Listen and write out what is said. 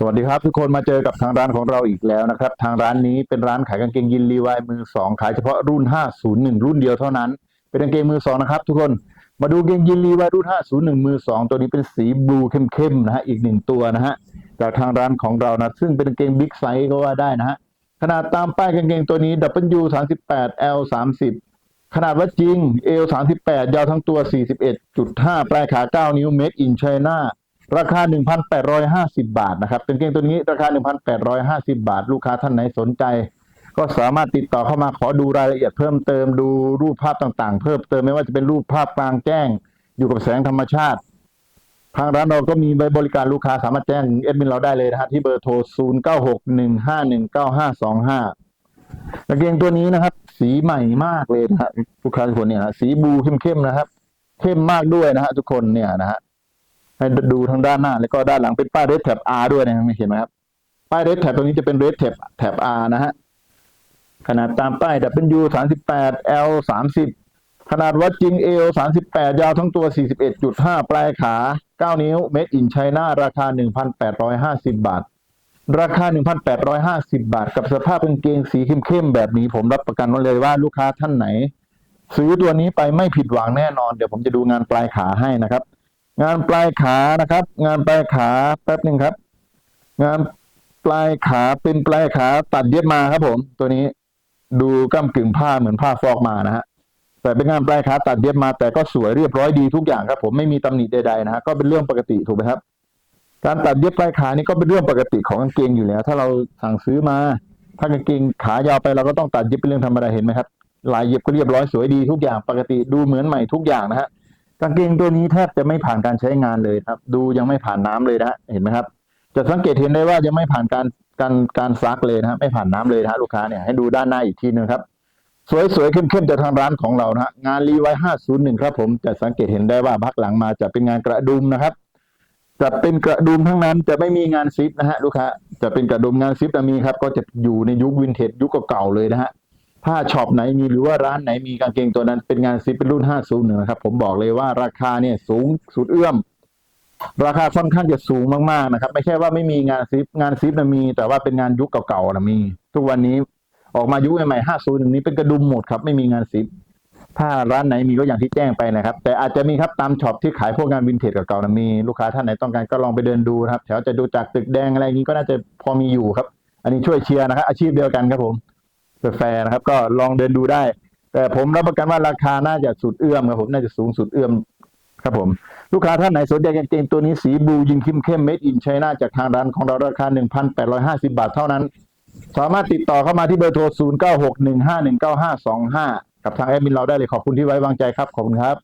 สวัสดีครับ ทุกคนมาเจอกับทางร้านของเราอีกแล้วนะครับ ทางร้านนี้เป็นร้านขายกางเกงยีนรีวายมือสองขายเฉพาะรุ่น 501 รุ่นเดียวเท่านั้น เป็นกางเกงมือสองนะครับ ทุกคนมาดูกางเกงยีนรีวายรุ่น 501 มือสองตัวนี้เป็นสีบลูเข้มๆนะฮะอีกหนึ่งตัวนะฮะจากทางร้านของเรานะซึ่งเป็นกางเกงบิ๊กไซส์ก็ว่าได้นะฮะขนาดตามป้ายกางเกงตัวนี้ W 38 L 30ขนาดวัดจริง L 38ยาวทั้งตัว 41.5 ปลายขา 9 นิ้ว Made in China ราคา 1,850 บาทนะครับเป็นเกงตัวนี้ราคา 1,850 บาท ลูกค้าท่านไหนสนใจ ก็สามารถติดต่อเข้ามาขอดูรายละเอียดเพิ่มเติมดูรูปภาพต่างๆ เพิ่มเติมไม่ว่าจะเป็นรูปภาพกลางแจ้ง อยู่กับแสงธรรมชาติ ทางร้านเราก็มีบริการลูกค้าสามารถแจ้งเอดมินเราได้เลยนะฮะที่เบอร์โทร 0961519525กางเกงตัวนี้นะครับ สีใหม่มากเลยนะฮะลูกค้าทุกคนเนี่ยสีบูเข้มๆนะครับ เข้มมากด้วยนะฮะทุกคนเนี่ยนะฮะ ให้ดูทางด้านหน้า แล้วก็ด้านหลังเป็นป้ายเรดแท็บ R ด้วยนะครับเห็นไหมครับ ป้ายเรดแท็บตรงนี้จะเป็นเรดแท็บแท็บ R นะฮะ ขนาดตามป้าย W 38 L 30ขนาดวัดจริง L 38 ยาวทั้งตัว 41.5 ปลายขา 9 นิ้ว Made in China ราคา 1,850 บาท ราคา 1,850 บาท กับสภาพกางเกงสีเข้มๆแบบนี้ ผมรับประกันไว้เลยว่าลูกค้าท่านไหน ซื้อตัวนี้ไปไม่ผิดหวังแน่นอน เดี๋ยวผมจะดูงานปลายขาให้นะครับ งานปลายขานะครับ งานปลายขาแป๊บหนึ่งครับ งานปลายขาเป็นปลายขาตัดเย็บมาครับผม ตัวนี้ดูก้ากึ่งผ้าเหมือนผ้าฟอกมานะฮะแต่เป็นงานปลายขาตัดเย็บมาแต่ก็สวยเรียบร้อยดีทุกอย่างครับผมไม่มีตำหนิใดๆนะฮะก็เป็นเรื่องปกติถูกไหมครับ การตัดเย็บปลายขานี่ก็เป็นเรื่องปกติของกางเกงอยู่แล้ว ถ้าเราสั่งซื้อมา ถ้ากางเกงขายาวไปเราก็ต้องตัดเย็บเป็นเรื่องธรรมดาเห็นไหมครับลายเย็บก็เรียบร้อยสวยดีทุกอย่างปกติดูเหมือนใหม่ทุกอย่างนะฮะ กางเกงตัวนี้แทบจะไม่ผ่านการใช้งานเลยครับ ดูยังไม่ผ่านน้ำเลยนะเห็นไหมครับ จะสังเกตเห็นได้ว่ายังไม่ผ่านการการการซักเลยนะไม่ผ่านน้ำเลยนะลูกค้าเนี่ยให้ดูด้านหน้าอีกทีนึงครับ สวยๆเข้มๆจากทางร้านของเรานะฮะงานรีไว501ครับ ผมจะสังเกตเห็นได้ว่าพักหลังมาจะเป็นงานกระดุมนะครับจะเป็นกระดุมทั้งนั้นจะไม่มีงานซิปนะฮะลูกค้าจะเป็นกระดุมงานซิปจะมีครับ ก็จะอยู่ในยุควินเทจยุคเก่าๆเลยนะฮะ ถ้าช็อปไหนมีหรือว่าร้านไหนมีกางเกงตัวนั้นเป็นงานซิปเป็นรุ่น 501นะครับผมบอกเลยว่าราคาเนี่ยสูงสุดเอื้อม ราคาค่อนข้างจะสูงมากๆนะครับ ไม่ใช่ว่าไม่มีงานซิปงานซิปนะมี แต่ว่าเป็นงานยุคเก่าๆนะมี ทุกวันนี้ออกมายุคใหม่ๆ501นี้เป็นกระดุมหมดครับ ไม่มีงานซิปถ้าร้านไหนมีก็อย่างที่แจ้งไปนะครับ แต่อาจจะมีครับตามช็อปที่ขายพวกงานวินเทจเก่าๆนะมีลูกค้าท่านไหนต้องการก็ลองไปเดินดูครับแถวจะดูจากตึกแดงอะไรนี้ก็น่าจะพอมีอยู่ครับ อันนี้ช่วยเชียร์นะครับอาชีพเดียวกันครับผม แฟร์นะครับ ก็ลองเดินดูได้ แต่ผมรับประกันว่าราคาน่าจะสุดเอื้อมครับผมน่าจะสูงสุดเอื้อมครับผม ลูกค้าท่านไหนสนใจกางเกงตัวนี้สีบลูยิงเข้มเข้มเม็ดอินไชน่าจากทางร้านของเราราคา 1,850 บาทเท่านั้น สามารถติดต่อเข้ามาที่เบอร์โทร 0961519525 กับทางแอดมินเราได้เลยขอบคุณที่ไว้วางใจครับ ขอบคุณครับ